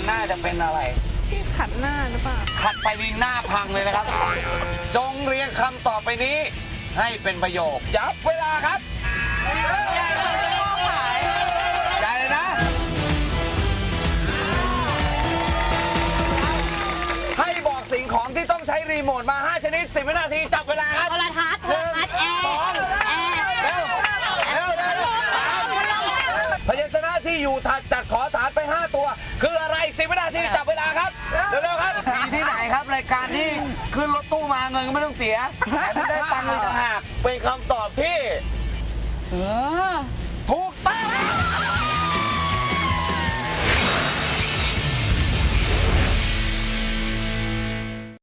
ดหน้าหรือเปล่า ขัดไปนี่หน้าพังเลยนะครับ จงเรียงคำต่อไปนี้ ให้เป็นประโยค จับเวลาครับใจเลยนะ ให้บอกสิ่งของที่ต้องใช้รีโมทมา 5 ชนิด 10 วินาที จับเวลาครับ โทรทัศน์โทรทัศน์แอร์สองแอร์เร็วเร็วเร็วเร็วสามพยัญชนะที่อยู่ถัดจากขอฐานไป 5 ตัว คืออะไร 10วินาทีจับเวลาครับ เร็วๆครับ มีที่ไหนครับรายการที่ขึ้นรถตู้มาเงินก็ไม่ต้องเสียแถมได้ตังค์อีกต่างหากเป็นคำตอบที่ เออถูกต้อง